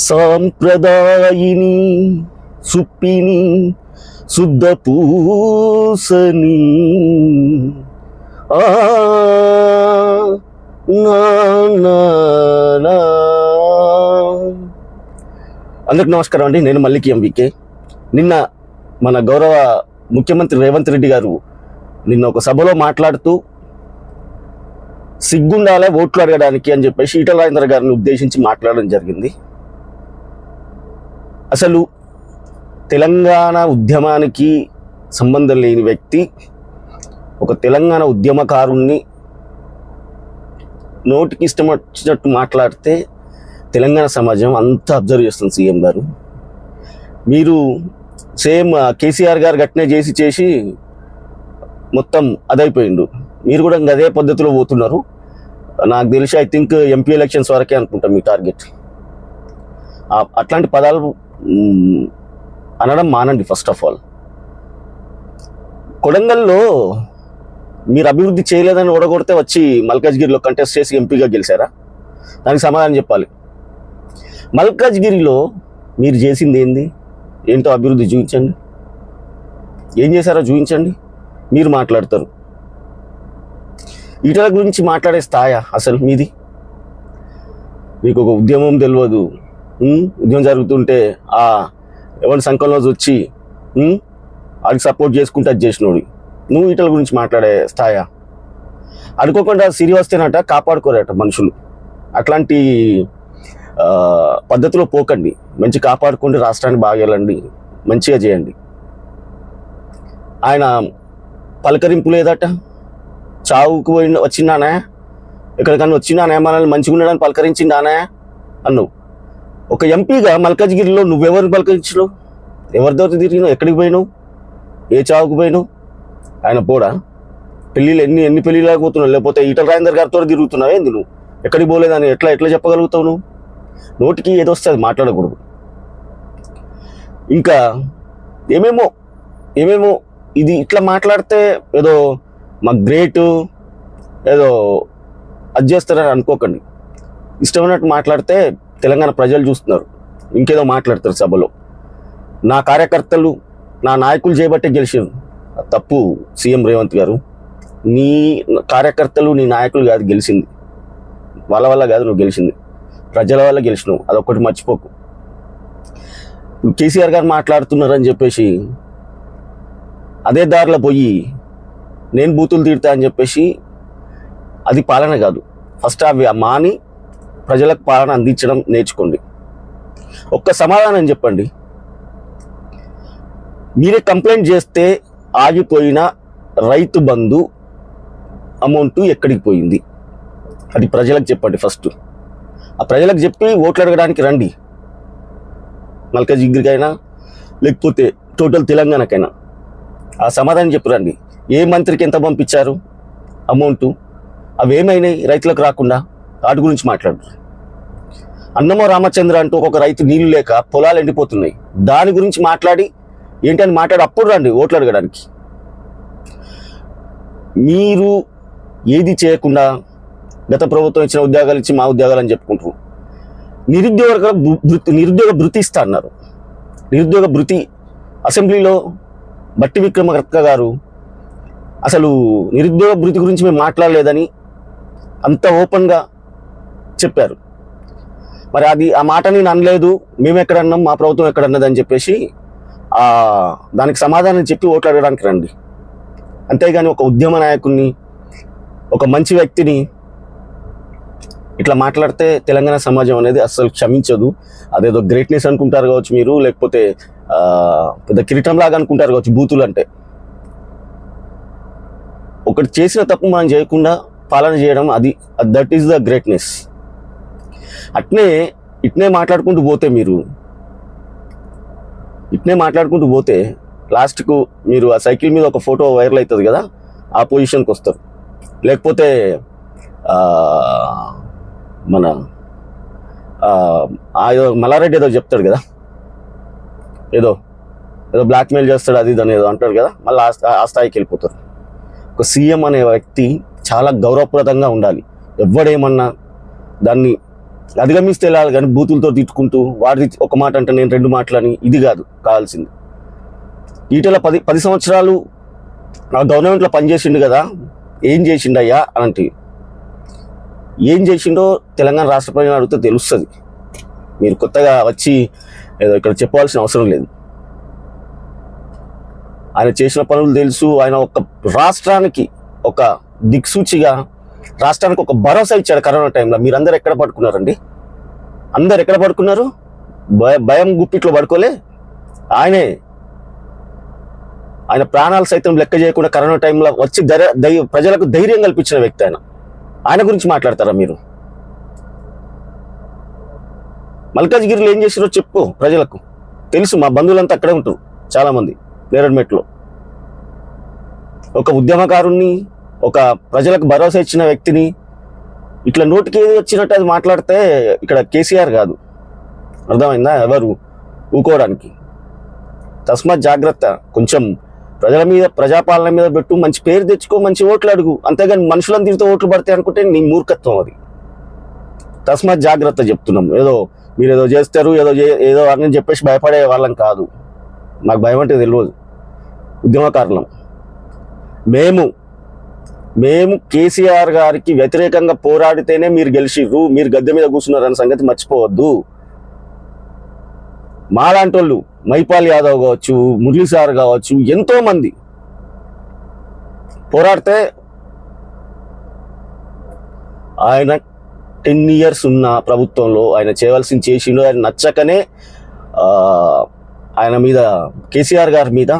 సాంప్రదాయిని సుప్పిని శుద్ధ పూసని ఆ, నా, అందరికి నమస్కారం అండి. నేను మల్లికి ఎంవికే. నిన్న మన గౌరవ ముఖ్యమంత్రి రేవంత్ రెడ్డి గారు నిన్న ఒక సభలో మాట్లాడుతూ సిగ్గుండాలే ఓట్లు అడగడానికి అని చెప్పేసి ఈటల రాజేంద్ర గారిని ఉద్దేశించి మాట్లాడడం జరిగింది. అసలు తెలంగాణ ఉద్యమానికి సంబంధం లేని వ్యక్తి ఒక తెలంగాణ ఉద్యమకారుణ్ణి నోటికి ఇష్టం వచ్చినట్టు మాట్లాడితే తెలంగాణ సమాజం అంతా అబ్జర్వ్ చేస్తుంది సీఎం గారు. మీరు సేమ్ కేసీఆర్ గారు గట్నే చేసి చేసి మొత్తం అదైపోయిండు. మీరు కూడా ఇంకా అదే పద్ధతిలో పోతున్నారు. నాకు తెలిసి ఐ థింక్ ఎంపీ ఎలక్షన్స్ వరకే అనుకుంటాం మీ టార్గెట్. అట్లాంటి పదాలు అనడం మానండి ఫస్ట్ ఆఫ్ ఆల్ కొడంగల్లో మీరు అభివృద్ధి చేయలేదని ఓడగొడితే వచ్చి మల్కాజ్గిరిలో కంటెస్ట్ చేసి ఎంపీగా గెలిచారా? దానికి సమాధానం చెప్పాలి. మల్కాజ్గిరిలో మీరు చేసింది ఏంది? ఏంటో అభివృద్ధి చూపించండి. ఏం చేశారో చూపించండి. మీరు మాట్లాడతారు. ఈటల గురించి మాట్లాడే స్థాయా అసలు మీది? మీకు ఒక ఉద్యమం తెలియదు. ఉద్యమం జరుగుతుంటే ఆ ఎవరి సంఘంలో వచ్చి వాడికి సపోర్ట్ చేసుకుంటే అది చేసినోడు. నువ్వు ఈటల గురించి మాట్లాడే స్థాయా? అనుకోకుండా సిరి వస్తేనట కాపాడుకోరట మనుషులు. అట్లాంటి పద్ధతిలో పోకండి. మంచి కాపాడుకుంటే రాష్ట్రాన్ని బాగా వెళ్ళండి మంచిగా చేయండి. ఆయన పలకరింపు లేదట? చావుకు పోయి వచ్చిందానే ఎక్కడికన్నా వచ్చిందానే మనల్ని మంచిగా ఉండడానికి పలకరించిందానే అన్నావు. ఒక ఎంపీగా మల్కాజ్గిరిలో నువ్వెవరిని పలకరించినావు దగ్గర తిరిగినావు ఎక్కడికి పోయినావు? ఏ చావుకు పోయినావు? ఆయన పోడా? పెళ్ళిళ్ళు ఎన్ని ఎన్ని పెళ్ళిలా పోతున్నావు? లేకపోతే ఈటల రాజేందర్ గారితో తిరుగుతున్నావు ఏంది నువ్వు? ఎక్కడికి పోలేదని ఎట్లా ఎట్లా చెప్పగలుగుతావు నువ్వు? నోటికి ఏదో వస్తే అది మాట్లాడకూడదు. ఇంకా ఏమేమో ఏమేమో ఇది ఇట్లా మాట్లాడితే ఏదో మా గ్రేట్ ఏదో అది చేస్తారని అనుకోకండి. ఇష్టమైనట్టు మాట్లాడితే తెలంగాణ ప్రజలు చూస్తున్నారు. ఇంకేదో మాట్లాడతారు సభలో. నా కార్యకర్తలు నా నాయకులు చేయబట్టే గెలిచారు. తప్పు సీఎం రేవంత్ గారు. నీ కార్యకర్తలు నీ నాయకులు కాదు గెలిచింది. వాళ్ళ వల్ల కాదు నువ్వు గెలిచింది. ప్రజల వల్ల గెలిచినావు. అదొకటి మర్చిపోకు. కేసీఆర్ గారు మాట్లాడుతున్నారని చెప్పేసి అదే దారిలో పోయి నేను బూతులు తీడతా అని చెప్పేసి అది పాలన కాదు. ఫస్ట్ అవి మాని ప్రజలకు పాలన అందించడం నేర్చుకోండి. ఒక్క సమాధానం చెప్పండి. మీరే కంప్లైంట్ చేస్తే ఆగిపోయిన రైతు బంధు అమౌంట్ ఎక్కడికి పోయింది? అది ప్రజలకు చెప్పండి ఫస్ట్. ఆ ప్రజలకు చెప్పి ఓట్లు అడగడానికి రండి. మల్కజిగ్గిరికైనా లేకపోతే టోటల్ తెలంగాణకైనా. ఆ సమాధానం చెప్పురండి ఏ మంత్రికి ఎంత పంపించారు? అమౌంట్. అవి ఏమైనాయి రైతులకు రాకుండా? వాటి గురించి మాట్లాడు అన్నమో రామచంద్ర అంటూ ఒక రైతు నీళ్ళు లేక పొలాలు ఎండిపోతున్నాయి. దాని గురించి మాట్లాడి ఏంటని మాట్లాడి అప్పుడు రండి ఓట్లు అడగడానికి. మీరు ఏది చేయకుండా గత ప్రభుత్వం ఇచ్చిన ఉద్యోగాలు ఇచ్చి మా ఉద్యోగాలు అని చెప్పుకుంటారు నిరుద్యోగ నిరుద్యోగ భృతి ఇస్తా అన్నారు. నిరుద్యోగ భృతి అసెంబ్లీలో బట్టి విక్రమకర్త గారు అసలు నిరుద్యోగ భృతి గురించి మేము మాట్లాడలేదని అంత ఓపెన్గా చెప్పారు. మరి అది ఆ మాట నేను అనలేదు మేము ఎక్కడ అన్నాం మా ప్రభుత్వం ఎక్కడ అన్నది అని చెప్పేసి దానికి సమాధానం చెప్పి ఓట్లు అడగడానికి రండి. అంతేగాని ఒక ఉద్యమ నాయకుడిని ఒక మంచి వ్యక్తిని ఇట్లా మాట్లాడితే తెలంగాణ సమాజం అనేది అస్సలు క్షమించదు. అదేదో గ్రేట్నెస్ అనుకుంటారు కావచ్చు మీరు లేకపోతే పెద్ద కిరీటం లాగా అనుకుంటారు కావచ్చు బూతులు అంటే. ఒకటి చేసిన తప్పు మనం చేయకుండా పాలన చేయడం అది దట్ ఈస్ ద గ్రేట్నెస్ అట్నే ఇట్నే మాట్లాడుకుంటూ పోతే మీరు. ఇట్నే మాట్లాడుకుంటూ పోతే లాస్ట్కు మీరు ఆ సైకిల్ మీద ఒక ఫోటో వైరల్ అవుతుంది కదా ఆ పొజిషన్కి వస్తారు. లేకపోతే మన ఏదో మల్లారెడ్డి ఏదో చెప్తాడు కదా ఏదో ఏదో బ్లాక్మెయిల్ చేస్తాడు అది ఇది ఏదో అంటాడు కదా మళ్ళీ ఆ ఆ స్థాయికి వెళ్ళిపోతారు. ఒక సీఎం అనే వ్యక్తి చాలా గౌరవప్రదంగా ఉండాలి. ఎవడేమన్నా దాన్ని అధిగమిస్తే వెళ్ళాలి కానీ బూతులతో తిట్టుకుంటూ వాడి ఒక మాట అంటే నేను రెండు మాటలని ఇది కాదు కావాల్సింది. ఈటల పది పది సంవత్సరాలు నా గవర్నమెంట్లో పనిచేసిండు కదా ఏం చేసిండయ్యా అలాంటి ఏం చేసిండో తెలంగాణ రాష్ట్ర ప్రజలు అడిగితే తెలుస్తుంది. మీరు కొత్తగా వచ్చి ఏదో ఇక్కడ చెప్పవలసిన అవసరం లేదు. ఆయన చేసిన పనులు తెలుసు ఆయన ఒక రాష్ట్రానికి ఒక దిక్సూచిగా రాష్ట్రానికి ఒక భరోసా ఇచ్చాడు కరోనా టైంలో. మీరందరూ ఎక్కడ పడుకున్నారండి? అందరు ఎక్కడ పడుకున్నారు? భయ భయం గుప్పిట్లో పడుకోలే? ఆయనే. ఆయన ప్రాణాలు సైతం లెక్క చేయకుండా కరోనా టైంలో వచ్చి ధైర్య ప్రజలకు ధైర్యం కల్పించిన వ్యక్తి ఆయన. ఆయన గురించి మాట్లాడతారా మీరు? మల్కాజ్గిరిలో ఏం చేసిరో చెప్పు ప్రజలకు. తెలుసు మా బంధువులంతా అక్కడే ఉంటారు చాలామంది నేరడ్మెట్లో ఒక ఉద్యమకారుణ్ణి ఒక ప్రజలకు భరోసా ఇచ్చిన వ్యక్తిని ఇట్లా నోటికి ఏది వచ్చినట్టు అది మాట్లాడితే ఇక్కడ కేసీఆర్ కాదు. అర్థమైందా? ఎవరు? ఊకోవడానికి. తస్మాత్ జాగ్రత్త. కొంచెం ప్రజల మీద ప్రజాపాలన మీద పెట్టు మంచి పేరు తెచ్చుకో మంచి ఓట్లు అడుగు. అంతేగాని మనుషులను తిరిగితే ఓట్లు పడతాయి అనుకుంటే నీ మూర్ఖత్వం అది. తస్మాత్ జాగ్రత్త చెప్తున్నాం. ఏదో మీరు ఏదో చేస్తారు ఏదో ఏదో అని చెప్పేసి భయపడే వాళ్ళం కాదు. నాకు భయం అంటే తెలియదు. ఉద్యమకారణం మేము మేము కేసీఆర్ గారికి వ్యతిరేకంగా పోరాడితేనే మీరు గెలిచిర్రు మీరు గద్దె మీద కూర్చున్నారన్న సంగతి మర్చిపోవద్దు. మాలాంటి వాళ్ళు మైపాల్ యాదవ్ కావచ్చు మురళీ సార్ కావచ్చు ఎంతో మంది పోరాడితే ఆయన టెన్ ఇయర్స్ ఉన్న ప్రభుత్వంలో ఆయన చేయవలసింది చేసిండు ఆయన నచ్చకనే ఆయన మీద కేసీఆర్ గారి మీద